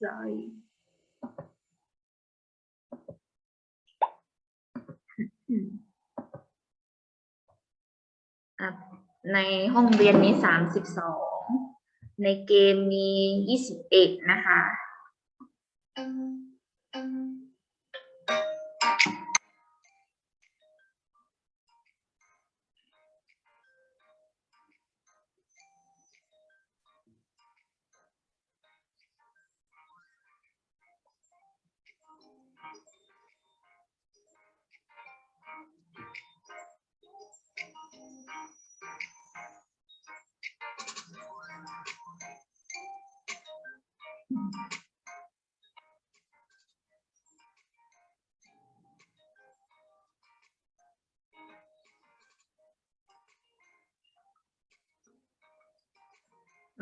sorry อะในห้องเรียนมีสามสิบสอง ในเกมมียี่สิบเอ็ดนะคะ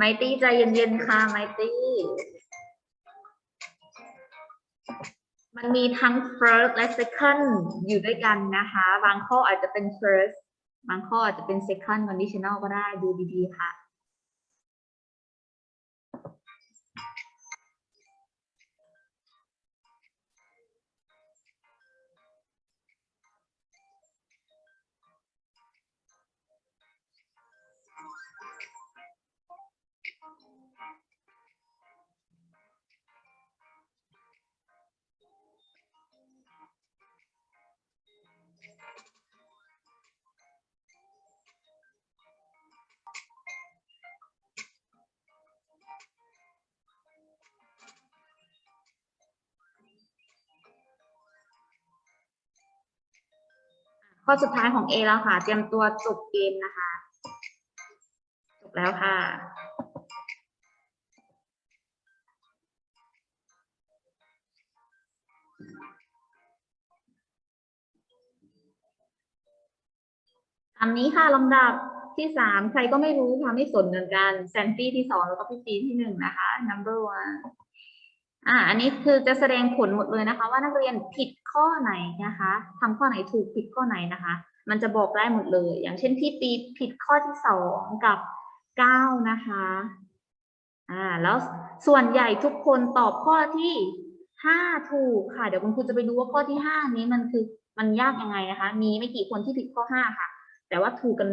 ไมตี้ใจเย็นๆค่ะไมตี้ มันมีทั้ง first และ second อยู่ด้วยกันนะคะ บางข้ออาจจะเป็น first บางข้ออาจจะเป็น second conditional ก็ได้ดูดีๆค่ะ ข้อสุดท้ายของ A แล้วค่ะ เตรียมตัวจบเกมนะคะ จบแล้วค่ะอันนี้ค่ะลำดับที่สามใครก็ไม่รู้ค่ะไม่สนเหมือนกันแซนตี้ที่สองแล้วก็พี่ปีที่หนึ่งนะคะ number one อ่า อันนี้คือจะแสดงผลหมดเลยนะคะ ว่านักเรียนผิดข้อไหนนะคะทำข้อไหนถูกผิดข้อไหนนะคะ มันจะบอกได้หมดเลย อย่างเช่นพี่ปีผิดข้อที่สองกับเก้านะคะอ่าแล้วส่วนใหญ่ทุกคนตอบข้อที่ห้าถูกค่ะ เดี๋ยวคุณครูจะไปดูว่าข้อที่ห้านี้มันคือมันยากยังไงนะคะ มีไม่กี่คนที่ผิดข้อห้าค่ะ แต่ว่าถูกกัน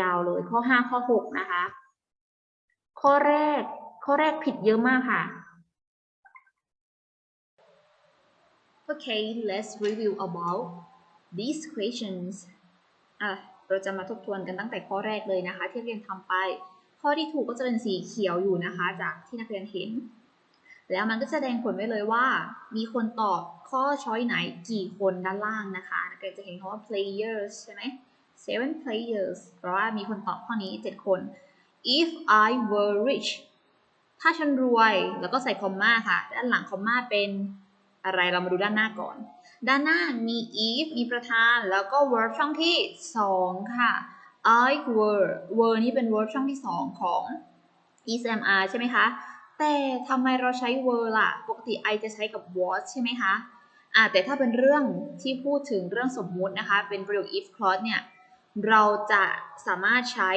ยาวเลยข้อห้าข้อหกนะคะ ข้อแรกข้อแรกผิดเยอะมากค่ะ Okay, let's review about these questions. อะ เราจะมาทบทวนกันตั้งแต่ข้อแรกเลยนะคะ ที่เรียนทำไป ข้อที่ถูกก็จะเป็นสีเขียวอยู่นะคะ จากที่นักเรียนเห็น แล้วมันก็แสดงผลไว้เลยว่า มีคนตอบข้อช้อยไหนกี่คนด้านล่างนะคะ นักเรียนจะเห็นคำว่า players ใช่ไหม seven players เพราะว่ามีคนตอบข้อนี้ 7 คน if I were rich ถ้าฉันรวย แล้วก็ใส่คอมมาค่ะ ด้านหลังคอมมาเป็น อะไรเรามาดูด้านหน้าก่อน ด้านหน้ามี if มีประธานแล้วก็ verb ช่องที่ 2 ค่ะ I were were นี่เป็น verb ช่องที่ 2 ของ ismr ใช่ไหมคะ แต่ทำไมเราใช้ were ล่ะ ปกติ I จะใช้กับ was ใช่ไหมคะอ่าแต่ถ้าเป็นเรื่องที่พูดถึงเรื่องสมมุตินะคะ เป็นประโยค if clause เนี่ย เราจะสามารถใช้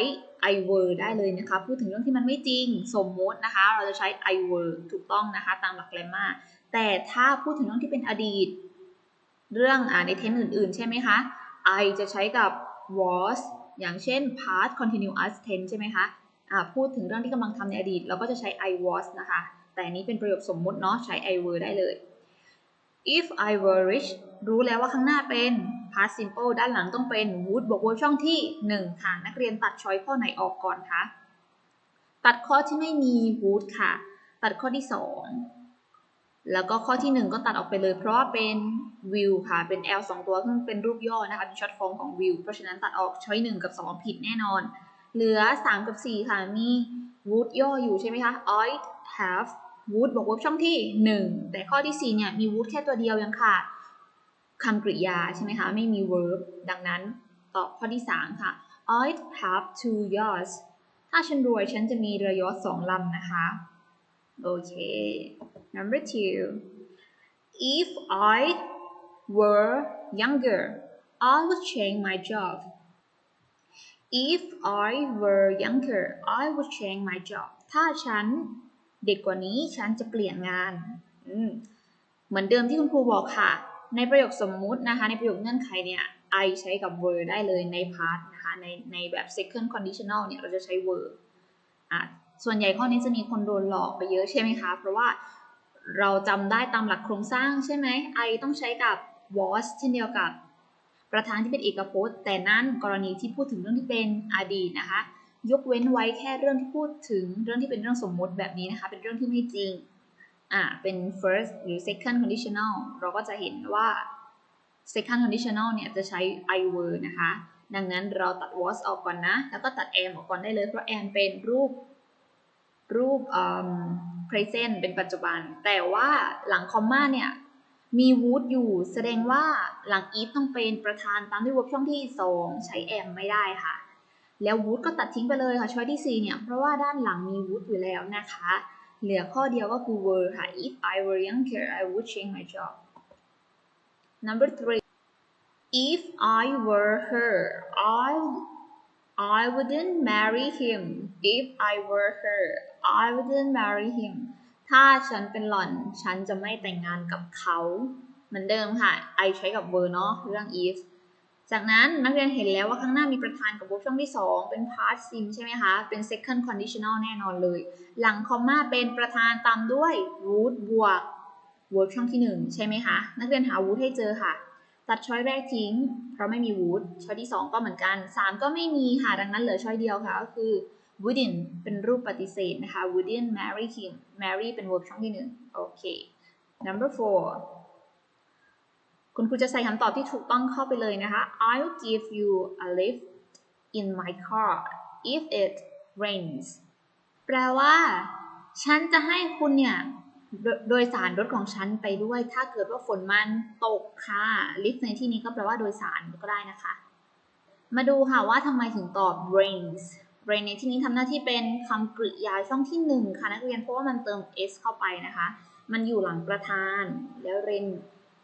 I were ได้เลยนะคะ พูดถึงเรื่องที่มันไม่จริงสมมุตินะคะ เราจะใช้ I were ถูกต้องนะคะ ตามหลักแกรมมา แต่ถ้าพูดถึงเรื่องที่เป็นอดีต เรื่องอ่าในเทนอื่น ๆ ใช่ไหมคะ I จะใช้กับ was อย่างเช่น past continuous tense ใช่ไหมคะอ่าพูดถึงเรื่องที่กำลังทำในอดีต เราก็จะใช้ I was นะคะ แต่นี้เป็นประโยคสมมติเนาะ ใช้ I were ได้เลย if I were rich รู้แล้วว่าข้างหน้าเป็น past simple ด้านหลังต้องเป็น would บวก verb ช่องที่ 1 ค่ะ นักเรียนตัดช้อยข้อไหนออกก่อนคะ ตัดข้อที่ไม่มี would ค่ะ ตัดข้อที่ 2 แล้วก็ข้อที่ 1 ก็ตัดออกไปเลย เพราะว่าเป็น will ค่ะ เป็น l 2 ตัวซึ่งเป็นรูปย่อนะคะ เป็น short form ของ will เพราะฉะนั้นตัดออกช้อย1กับ 2 ผิดแน่นอน เหลือ 3 กับ 4 ค่ะ มี would ย่ออยู่ใช่ไหมคะ I have would บวก verb ช่องที่ 1 แต่ข้อที่ 4 เนี่ย มี would แค่ตัวเดียวยังขาดคำกริยาใช่ไหมคะ ไม่มี verb ดังนั้นตอบข้อที่ 3 ค่ะ I have two yachts ถ้าฉันรวยฉันจะมีเรือยอชต์สองลำนะคะ โอเค number two if I were younger I would change my job if I were younger I would change my job ถ้าฉันเด็กกว่านี้ฉันจะเปลี่ยนงานเหมือนเดิมที่คุณครูบอกค่ะ ในประโยคสมมุตินะคะ ในประโยคเงื่อนไขเนี่ย I ใช้กับ were ได้เลยใน part นะคะ ในในแบบ second conditional เนี่ย เราจะใช้ were อะส่วนใหญ่ข้อนี้จะมีคนโดนหลอกไปเยอะใช่ไหมคะ เพราะว่า เราจำได้ตามหลักโครงสร้างใช่ไหม I ต้องใช้กับ was เช่นเดียวกับ ประธานที่เป็นเอกพจน์ แต่นั่นกรณีที่พูดถึงเรื่องที่เป็นอดีตนะคะ ยกเว้นไว้แค่เรื่องที่พูดถึงเรื่องที่เป็นเรื่องสมมติแบบนี้นะคะ เป็นเรื่องที่ไม่จริง อ่า เป็น first หรือ second conditional เราก็จะเห็นว่า second conditional เนี่ยจะใช้ I were นะคะ ดังนั้นเราตัด was ออกก่อนนะ แล้วก็ตัด am ออกก่อนได้เลย เพราะ am เป็นรูปรูป um, present เป็นปัจจุบัน แต่ว่าหลังคอมมาเนี่ย มี would อยู่ แสดงว่าหลัง if ต้องเป็นประธานตามด้วย verb ช่องที่ 2 ใช้ am ไม่ได้ค่ะ แล้ว would ก็ตัดทิ้งไปเลยค่ะ ช้อยที่ 4 เนี่ย เพราะว่าด้านหลังมี would อยู่แล้วนะคะ เหลือข้อเดียวก็คือ were ค่ะ if I were younger I would change my job number three if I were her I I wouldn't marry him if I were her I wouldn't marry him ถ้าฉันเป็นหล่อน ฉันจะไม่แต่งงานกับเขา เหมือนเดิมค่ะ I ใช้กับ were เนาะเรื่อง if จากนั้นนักเรียนเห็นแล้วว่าข้างหน้ามีประธานกับ verb ช่องที่ 2 เป็น past sim ใช่ไหมคะ เป็น second conditional แน่นอนเลย หลังคอมมาเป็นประธานตามด้วย would บวก verb ช่องที่ 1 ใช่ไหมคะ นักเรียนหา would ให้เจอค่ะ ตัดช้อยแรกทิ้ง เพราะไม่มี would ช้อยที่ 2 ก็เหมือนกัน 3 ก็ไม่มีค่ะ ดังนั้นเหลือช้อยเดียวค่ะ ก็คือ wouldn't เป็นรูปปฏิเสธนะคะ wouldn't marry him marry เป็น verb ช่องที่ 1 โอเค number four คุณครูจะใส่คำตอบที่ถูกต้องเข้าไปเลยนะคะ I'll give you a lift in my car if it rains แปลว่า ฉันจะให้คุณเนี่ย โดยสารรถของฉันไปด้วย ถ้าเกิดว่าฝนมันตกค่ะ lift ในที่นี้ก็แปลว่าโดยสารก็ได้นะคะ มาดูค่ะว่าทำไมถึงตอบ rains rain ในที่นี้ทำหน้าที่เป็นคำกริยาช่องที่หนึ่งค่ะนักเรียนเพราะว่ามันเติม s เข้าไปนะคะ มันอยู่หลังประธาน แล้ว rain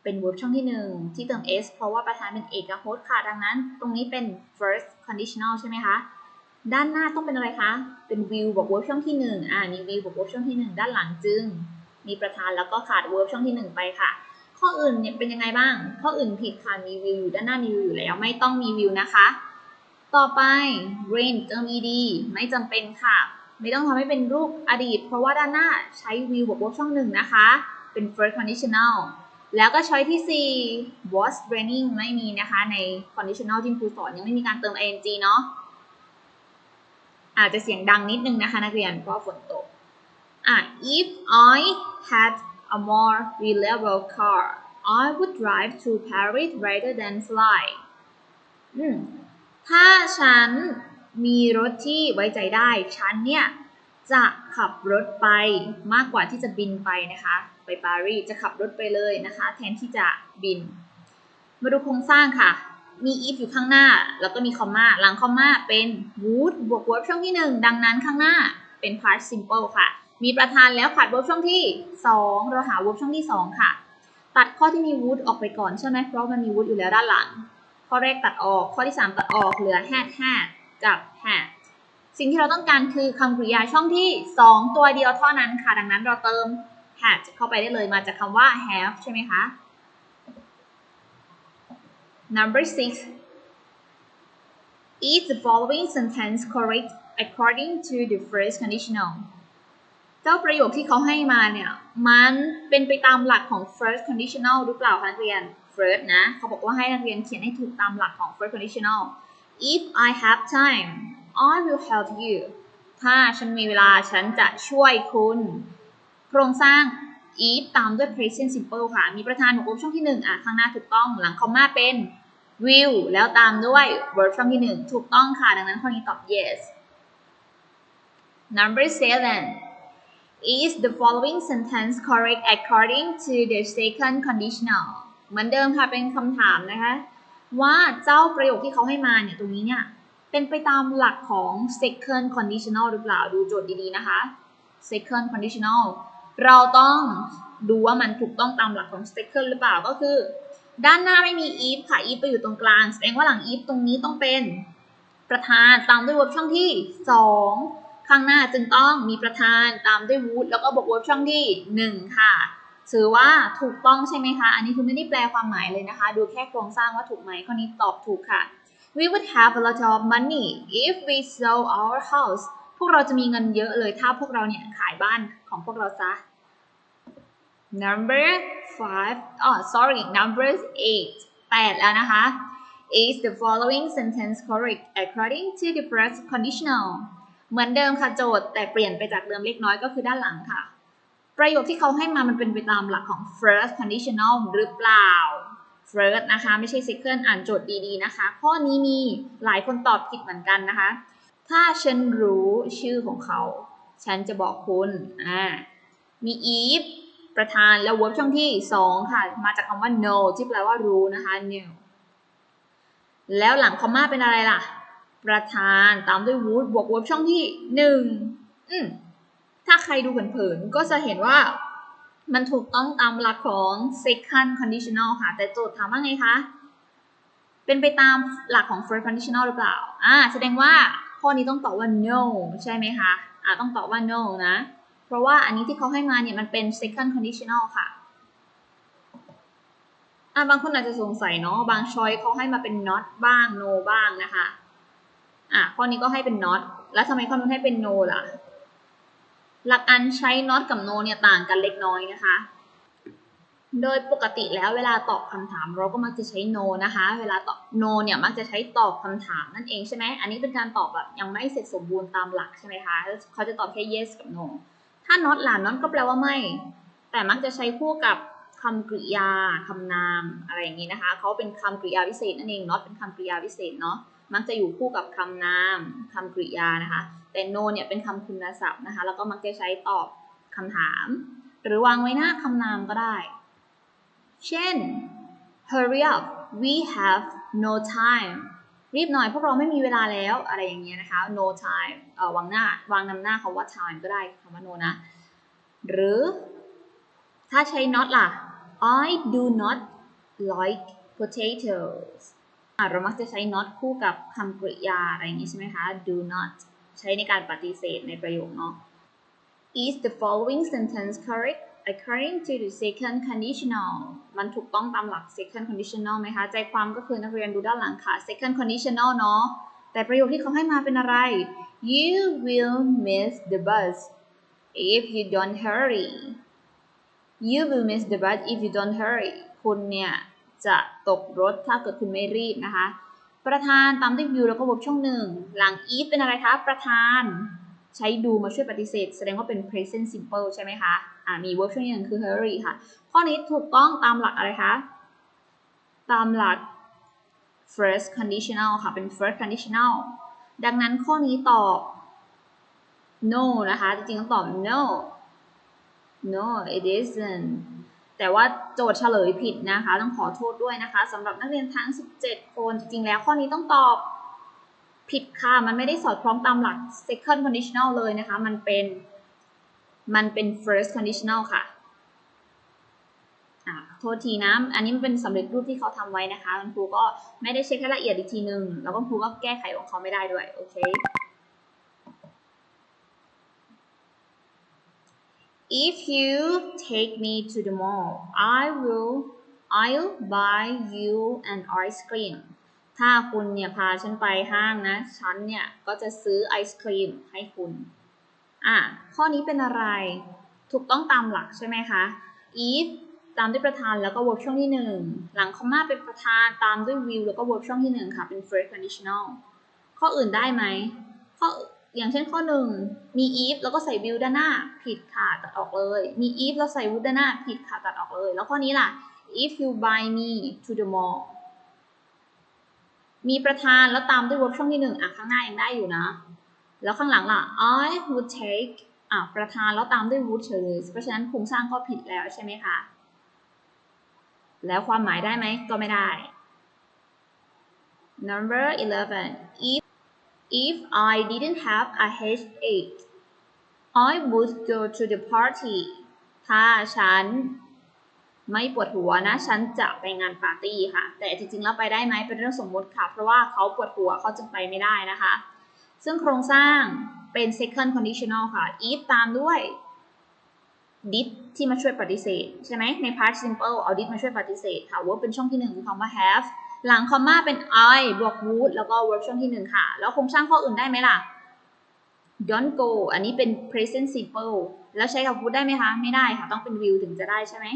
เป็น verb ช่องที่ 1 ที่เติม s เพราะว่าประธานเป็นเอกพจน์ค่ะ ดังนั้น ตรงนี้เป็น first conditional ใช่ไหมคะด้านหน้าต้องเป็นอะไรคะ เป็น will บวก verb ช่องที่1อ่ามี will บวก verb ช่องที่ 1 ด้านหลังจึง มีประธานแล้วก็ขาด verb ช่องที่ 1 ไปค่ะ ข้ออื่นเนี่ยเป็นยังไงบ้าง ข้ออื่นผิดค่ะมี will อยู่ด้านหน้ามี will อยู่แล้วไม่ต้องมี will นะคะ ต่อไป rain เติม ed ไม่จำเป็นค่ะ ไม่ต้องทำให้เป็นรูปอดีต เพราะว่าด้านหน้าใช้ will บวก verb ช่อง1นะคะ เป็น first conditional แล้วก็ช้อยที่ 4 was raining ไม่มีนะคะ ใน conditional ที่ครูสอนยังไม่มีการเติม ing เนาะอาจจะเสียงดังนิดนึงนะคะ นักเรียนเพราะฝน อะ if I had a more reliable car I would drive to Paris rather than fly อืมถ้าฉันมีรถที่ไว้ใจได้ ฉันเนี่ย จะขับรถไปมากกว่าที่จะบินไปนะคะ ไปปารีสจะขับรถไปเลยนะคะ แทนที่จะบิน มาดูโครงสร้างค่ะ มี if อยู่ข้างหน้า แล้วก็มีคอมมาหลังคอมมาเป็น would บวก verb ช่องที่1ดังนั้นข้างหน้าเป็น past simple ค่ะ มีประธานแล้วขาด verb ช่องที่ 2 เราหา verb ช่องที่ 2 ค่ะ ตัดข้อที่มี would ออกไปก่อนใช่ไหมเพราะมันมี would อยู่แล้วด้านหลัง ข้อแรกตัดออก ข้อที่ 3 ตัดออก เหลือ had had กับ had สิ่งที่เราต้องการคือคำกริยาช่องที่ 2 ตัวเดียวเท่านั้นค่ะ ดังนั้นเราเติม had เข้าไปได้เลยมาจากคำว่า have ใช่ไหมคะ number six is the following sentence correct according to the first conditional จ้าประโยคที่เขาให้มาเนี่ย มันเป็นไปตามหลักของ first conditional หรือเปล่าคะนักเรียน first นะ เขาบอกว่าให้นักเรียนเขียนให้ถูกตามหลักของ first conditional if I have time I will help you ถ้าฉันมีเวลาฉันจะช่วยคุณ โครงสร้าง if ตามด้วย present simple ค่ะ มีประธานของ verb ช่องที่ 1 อะ ข้างหน้าถูกต้อง หลังคอมมาเป็น will แล้วตามด้วย verb ช่องที่ 1 ถูกต้องค่ะ ดังนั้นข้อนี้ตอบ yes number seven is the following sentence correct according to the second conditional เหมือนเดิมค่ะ เป็นคำถามนะคะ ว่าเจ้าประโยคที่เขาให้มาเนี่ย ตรงนี้เนี่ย เป็นไปตามหลักของ second conditional หรือเปล่า ดูโจทย์ดีๆนะคะ second conditional เราต้องดูว่ามันถูกต้องตามหลักของ second หรือเปล่า ก็คือ ด้านหน้าไม่มี if ค่ะ if ไปอยู่ตรงกลาง แสดงว่าหลัง if ตรงนี้ต้องเป็นประธานตามด้วย verb ช่องที่ 2 ข้างหน้าจึงต้องมีประธานตามด้วย would แล้วก็บวก verb ช่องที่ 1 ค่ะ ถือว่าถูกต้องใช่ไหมคะ อันนี้คือไม่ได้แปลความหมายเลยนะคะ ดูแค่โครงสร้างว่าถูกไหมข้อนี้ตอบถูกค่ะ we would have a lot of money if we sell our house พวกเราจะมีเงินเยอะเลยถ้าพวกเราเนี่ยขายบ้านของพวกเราซะ number five อ๋อ sorry number eight แปดแล้วนะคะ is the following sentence correct according to the first conditional เหมือนเดิมค่ะโจทย์แต่เปลี่ยนไปจากเดิมเล็กน้อยก็คือด้านหลังค่ะ ประโยคที่เขาให้มามันเป็นไปตามหลักของ first conditional หรือเปล่า first นะคะไม่ใช่ second อ่านโจทย์ดีๆนะคะ ข้อนี้มีหลายคนตอบผิดเหมือนกันนะคะ ถ้าฉันรู้ชื่อของเขา ฉันจะบอกคุณอ่ามี if ประธานแล้ว verb ช่องที่ 2 ค่ะ มาจากคำว่า know ที่แปลว่ารู้นะคะ know แล้วหลังคอมมาเป็นอะไรล่ะ ประธานตามด้วย would บวก verb ช่องที่1อืมถ้าใครดูเผินๆก็จะเห็นว่ามันถูกต้องตามหลักของ second conditional ค่ะ แต่โจทย์ถามว่าไงคะ เป็นไปตามหลักของ first conditional หรือเปล่า อ่า แสดงว่าข้อนี้ต้องตอบว่า no ใช่ไหมคะ อ่า ต้องตอบว่า no นะ เพราะว่าอันนี้ที่เขาให้มาเนี่ยมันเป็น second conditional ค่ะ อ่าบางคนอาจจะสงสัยเนาะ บางช้อยเขาให้มาเป็น not บ้าง no บ้างนะคะ อะข้อนี้ก็ให้เป็น not แล้วทำไมข้อนู้นให้เป็น no ล่ะ หลักการใช้ not กับ no เนี่ยต่างกันเล็กน้อยนะคะ โดยปกติแล้วเวลาตอบคำถามเราก็มักจะใช้ no นะคะ เวลาตอบ no เนี่ยมักจะใช้ตอบคำถามนั่นเองใช่ไหม อันนี้เป็นการตอบแบบยังไม่เสร็จสมบูรณ์ตามหลักใช่ไหมคะ เขาจะตอบแค่ yes กับ no ถ้า not ล่ะ not ก็แปลว่าไม่ แต่มักจะใช้คู่กับคำกริยาคำนามอะไรอย่างนี้นะคะ เขาเป็นคำกริยาวิเศษนั่นเอง not เป็นคำกริยาวิเศษเนาะ มักจะอยู่คู่กับคำนามคำกริยานะคะ แต่ no เนี่ยเป็นคำคุณศัพท์นะคะ แล้วก็มักจะใช้ตอบคำถาม หรือวางไว้หน้าคำนามก็ได้ เช่น hurry up we have no time รีบหน่อยพวกเราไม่มีเวลาแล้วอะไรอย่างเงี้ยนะคะ no time เอ่อวางหน้าวางนำหน้าคำว่า time ก็ได้คำว่า no นะ หรือถ้าใช้ not ล่ะ I do not like potatoes เรามักจะใช้ not คู่กับคำกริยาอะไรอย่างนี้ใช่ไหมคะ do not ใช้ในการปฏิเสธในประโยคเนาะ Is the following sentence correct according to the second conditional มันถูกต้องตามหลัก second conditional ไหมคะ ใจความก็คือนักเรียนดูด้านหลังค่ะ second conditional เนาะ แต่ประโยคที่เขาให้มาเป็นอะไร You will miss the bus if you don't hurry You will miss the bus if you don't hurry คุณเนี่ย จะตกรถถ้าเกิดคุณไม่รีบนะคะ ประธานตามด้วย will แล้วก็ verb ช่องหนึ่งหลัง if เป็นอะไรคะ ประธานใช้ do มาช่วยปฏิเสธ แสดงว่าเป็น present simple ใช่ไหมคะอ่ามี verb ช่วงหนึ่งคือ hurry ค่ะ ข้อนี้ถูกต้องตามหลักอะไรคะ ตามหลัก first conditional ค่ะ เป็น first conditional ดังนั้นข้อนี้ตอบ no นะคะ จริงๆต้องตอบ no no it isn't แต่ว่าโจทย์เฉลยผิดนะคะ ต้องขอโทษด้วยนะคะสำหรับนักเรียนทั้ง 17 คน จริงๆ แล้วข้อนี้ต้องตอบผิดค่ะ มันไม่ได้สอดคล้องตามหลัก second conditional เลยนะคะ มันเป็น มันเป็น first conditional ค่ะอะโทษทีนะ อันนี้มันเป็นสำเร็จรูปที่เขาทำไว้นะคะ คุณครูก็ไม่ได้เช็คให้ละเอียดอีกทีนึง แล้วก็ครูก็แก้ไขของเขาไม่ได้ด้วย โอเค If you take me to the mall, I will I'll buy you an ice cream ถ้าคุณเนี่ยพาฉันไปห้างนะ ฉันเนี่ยก็จะซื้อไอศครีมให้คุณ อะ ข้อนี้เป็นอะไร ถูกต้องตามหลักใช่ไหมคะ if ตามด้วยประธานแล้วก็ verb ช่องที่ 1 หลังคอมมาเป็นประธานตามด้วย will แล้วก็ verb ช่องที่ 1 ค่ะ เป็น first conditional ข้ออื่นได้ไหม ข้อ อย่างเช่นข้อหนึ่งมี if แล้วก็ใส่ will ด้านหน้าผิดค่ะตัดออกเลย มี if แล้วใส่ will ด้านหน้าผิดค่ะตัดออกเลย แล้วข้อนี้ล่ะ if you buy me to the mall มีประธานแล้วตามด้วย verb ช่องที่หนึ่งอะข้างหน้ายังได้อยู่นะ แล้วข้างหลังล่ะ I would take อะประธานแล้วตามด้วย would เฉยเลยเพราะฉะนั้นโครงสร้างก็ผิดแล้วใช่ไหมคะ แล้วความหมายได้ไหมก็ไม่ได้ number 11 if if I didn't have a headache I would go to the party ถ้าฉัน ไม่ปวดหัวนะ ฉันจะไปงานปาร์ตี้ค่ะ แต่จริงๆแล้วไปได้ไหมเป็นเรื่องสมมติค่ะ เพราะว่าเขาปวดหัวเขาจึงไปไม่ได้นะคะ ซึ่งโครงสร้างเป็น second conditional ค่ะ if ตามด้วย did ที่มาช่วยปฏิเสธ ใช่ไหมใน part simple เอา did มาช่วยปฏิเสธค่ะ verb เป็นช่องที่หนึ่งคือคำว่า have หลังคอมมาเป็น I บวก would แล้วก็ verb ช่องที่หนึ่งค่ะ แล้วโครงสร้างข้ออื่นได้ไหมล่ะ don't go อันนี้เป็น present simple แล้วใช้กับ would ได้ไหมคะ ไม่ได้ค่ะ ต้องเป็น will ถึงจะได้ใช่ไหม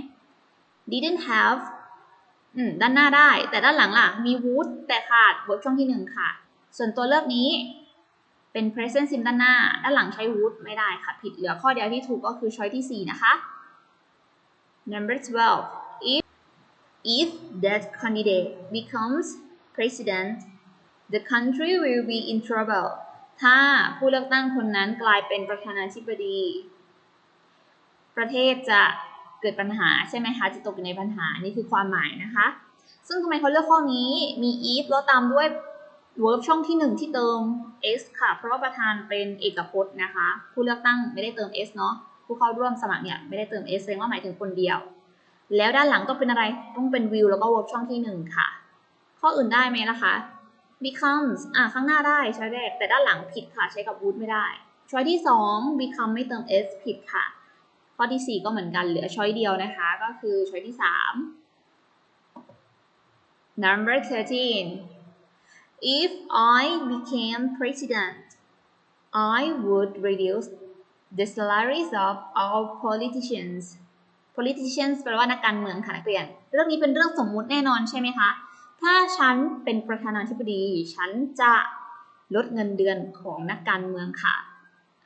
didn't have อืม ด้านหน้าได้ แต่ด้านหลังล่ะ มี would แต่ขาด verb ช่องที่หนึ่งค่ะ ส่วนตัวเลือกนี้เป็น present sim ด้านหน้า ด้านหลังใช้ would ไม่ได้ค่ะ ผิดเหลือข้อเดียวที่ถูกก็คือ choice ที่ 4 นะคะ number 12 if that candidate becomes president the country will be in trouble ถ้าผู้เลือกตั้งคนนั้นกลายเป็นประธานาธิบดี ประเทศจะเกิดปัญหาใช่ไหมคะ จะตกอยู่ในปัญหา นี่คือความหมายนะคะ ซึ่งทำไมเขาเลือกข้อนี้ มี if แล้วตามด้วย verb ช่องที่ 1 ที่เติม s ค่ะ เพราะว่าประธานเป็นเอกพจน์นะคะ ผู้เลือกตั้งไม่ได้เติม s เนาะ ผู้เข้าร่วมสมัครเนี่ยไม่ได้เติม s แสดงว่าหมายถึงคนเดียว แล้วด้านหลังต้องเป็นอะไร ต้องเป็น will แล้วก็ verb ช่องที่ 1 ค่ะ ข้ออื่นได้ไหมล่ะคะ becomes อะข้างหน้าได้ใช้แรก แต่ด้านหลังผิดค่ะ ใช้กับ would ไม่ได้ ช้อยที่ 2 become ไม่เติม s ผิดค่ะ ข้อที่ 4 ก็เหมือนกัน เหลือช้อยเดียวนะคะ ก็คือช้อยที่ 3 number 13 if I became president I would reduce the salaries of all politicians politicians แปลว่านักการเมืองค่ะนักเรียน เรื่องนี้เป็นเรื่องสมมุติแน่นอนใช่ไหมคะ ถ้าฉันเป็นประธานาธิบดี ฉันจะลดเงินเดือนของนักการเมืองค่ะ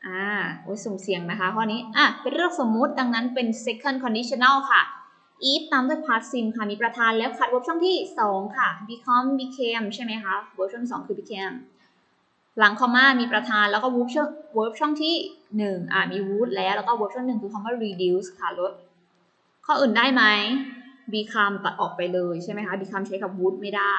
อ่าโอ้ยสุ่มเสียงนะคะข้อนี้ อะ เป็นเรื่องสมมุติดังนั้นเป็น second conditional ค่ะ if ตามด้วย past sim ค่ะ มีประธานแล้วขัด verb ช่องที่ 2 ค่ะ become became ใช่ไหมคะ verb ช่องที่2คือ became หลังคอมมามีประธานแล้วก็ verb ช่อง verb ช่องที่ 1 อ่ามี would แล้วแล้วก็ verb ช่องหนึ่งคือคำว่า reduce ค่ะลด ข้ออื่นได้ไหม become ตัดออกไปเลยใช่ไหมคะ become ใช้กับ would ไม่ได้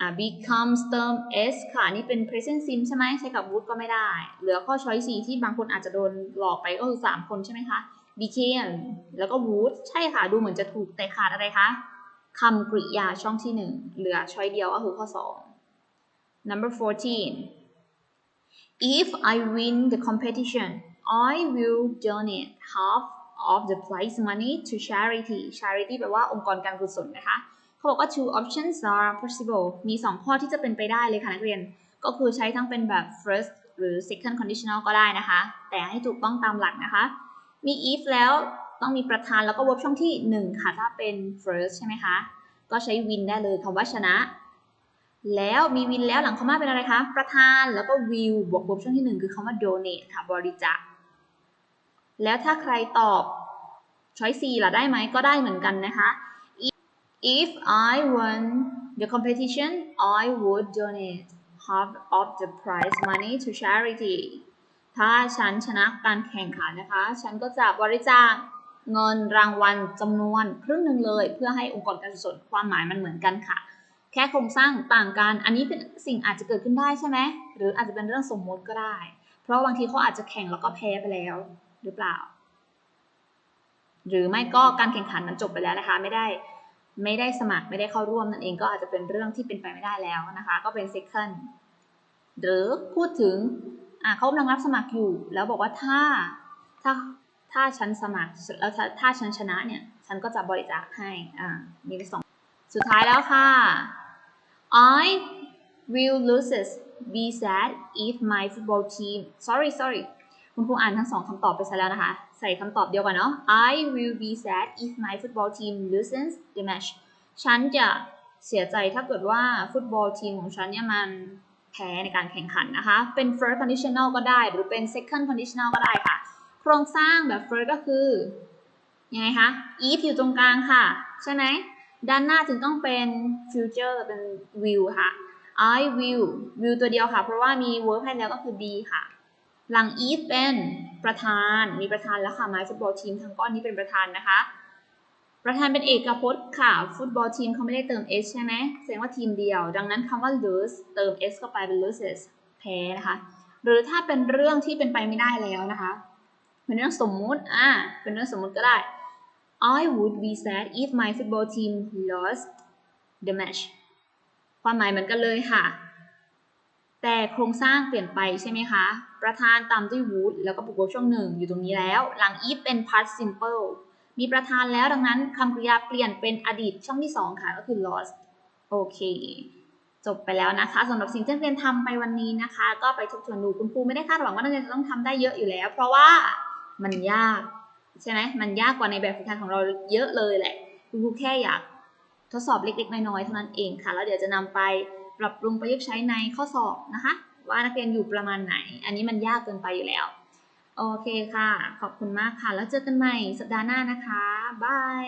อ่า becomes เติม s ค่ะ นี่เป็น present sim ใช่ไหมใช้กับ would ก็ไม่ได้ เหลือข้อ choice 4ที่บางคนอาจจะโดนหลอกไปก็คือ 3 คนใช่ไหมคะ became แล้วก็ would ใช่ค่ะ ดูเหมือนจะถูกแต่ขาดอะไรคะคำกริยาช่องที่ 1 เหลือ choice เดียวก็คือข้อ 2 number 14 if I win the competition I will donate half of the prize money to charity charity แปลว่าองค์กรการกุศลนะคะ เขาบอกว่า two options are possible มี 2 ข้อที่จะเป็นไปได้เลยค่ะนักเรียน ก็คือใช้ทั้งเป็นแบบ first หรือ second conditional ก็ได้นะคะ แต่ให้ถูกต้องตามหลักนะคะ มี if แล้วต้องมีประธานแล้วก็ verb ช่องที่ 1 ค่ะ ถ้าเป็น first ใช่ไหมคะ ก็ใช้ win ได้เลยคำว่าชนะ แล้วมี win แล้วหลังคำว่าเป็นอะไรคะ ประธานแล้วก็ will บวก verb ช่องที่ 1 คือคำว่า donate ค่ะบริจาค แล้วถ้าใครตอบ choice C ล่ะได้ไหมก็ได้เหมือนกันนะคะ If I won the competition I would donate half of the prize money to charity ถ้าฉันชนะการแข่งขันนะคะ ฉันก็จะบริจาคเงินรางวัลจำนวนครึ่งหนึ่งเลย เพื่อให้องค์กรการกุศลความหมายมันเหมือนกันค่ะ แค่โครงสร้างต่างกัน อันนี้เป็นสิ่งอาจจะเกิดขึ้นได้ใช่ไหม หรืออาจจะเป็นเรื่องสมมติก็ได้ เพราะบางทีเขาอาจจะแข่งแล้วก็แพ้ไปแล้ว รือเปล่า หรือไม่ก็การแข่งขันมันจบไปแล้วนะคะ ไม่ได้ไม่ได้สมัครไม่ได้เข้าร่วมนั่นเองก็อาจจะเป็นเรื่องที่เป็นไปไม่ได้แล้วนะคะ ก็เป็น second หรือพูดถึงอ่าเขากำลังรับสมัครอยู่ แล้วบอกว่าถ้าถ้าถ้าฉันสมัครแล้วถ้าถ้าฉันชนะเนี่ย ฉันก็จะบริจาคให้อ่ามีไปสองสุดท้ายแล้วค่ะ I will lose be sad if my football team sorry sorry คุณครูอ่านทั้งสองคำตอบไปซะแล้วนะคะ ใส่คำตอบเดียวกันเนาะ I will be sad if my football team loses the match ฉันจะเสียใจถ้าเกิดว่าฟุตบอลทีมของฉันเนี่ยมันแพ้ในการแข่งขันนะคะ เป็น first conditional ก็ได้ หรือเป็น second conditional ก็ได้ค่ะ โครงสร้างแบบ first ก็คือ ยังไงคะ if อยู่ตรงกลางค่ะ ใช่ไหม ด้านหน้าจึงต้องเป็น future เป็น will ค่ะ I will will ตัวเดียวค่ะ เพราะว่ามี verb ให้แล้วก็คือ be ค่ะ หลัง if เป็นประธาน มีประธานแล้วค่ะ my ฟุตบอลทีมทั้งก้อนนี้เป็นประธานนะคะ ประธานเป็นเอกพจน์ค่ะ ฟุตบอลทีมเขาไม่ได้เติม s ใช่ไหมแสดงว่าทีมเดียว ดังนั้นคำว่า lose เติม s เข้าไปเป็น loses แพ้นะคะ หรือถ้าเป็นเรื่องที่เป็นไปไม่ได้แล้วนะคะ เป็นเรื่องสมมุติ อ่า เป็นเรื่องสมมุติก็ได้ I would be sad if my football team lost the match ความหมายเหมือนกันเลยค่ะ แต่โครงสร้างเปลี่ยนไปใช่ไหมคะ ประธานตามด้วย would แล้วก็บวก verb ช่วงหนึ่งอยู่ตรงนี้แล้ว หลัง if เป็น past simple มีประธานแล้วดังนั้นคำกริยาเปลี่ยนเป็นอดีตช่องที่ 2 ค่ะก็คือ lost โอเค จบไปแล้วนะคะสำหรับสิ่งที่นักเรียนทำไปวันนี้นะคะ ก็ไปทบทวนดูคุณครูไม่ได้คาดหวังว่านักเรียนจะต้องทำได้เยอะอยู่แล้ว เพราะว่ามันยากใช่ไหมมันยากกว่าในแบบฝึกหัดของเราเยอะเลยแหละคุณครูแค่อยากทดสอบเล็กๆน้อยๆเท่านั้นเองค่ะ แล้วเดี๋ยวจะนำไป ปรับปรุงประยุกต์ใช้ในข้อสอบนะคะ ว่านักเรียนอยู่ประมาณไหน อันนี้มันยากเกินไปอยู่แล้ว โอเคค่ะ ขอบคุณมากค่ะ แล้วเจอกันใหม่สัปดาห์หน้านะคะ บาย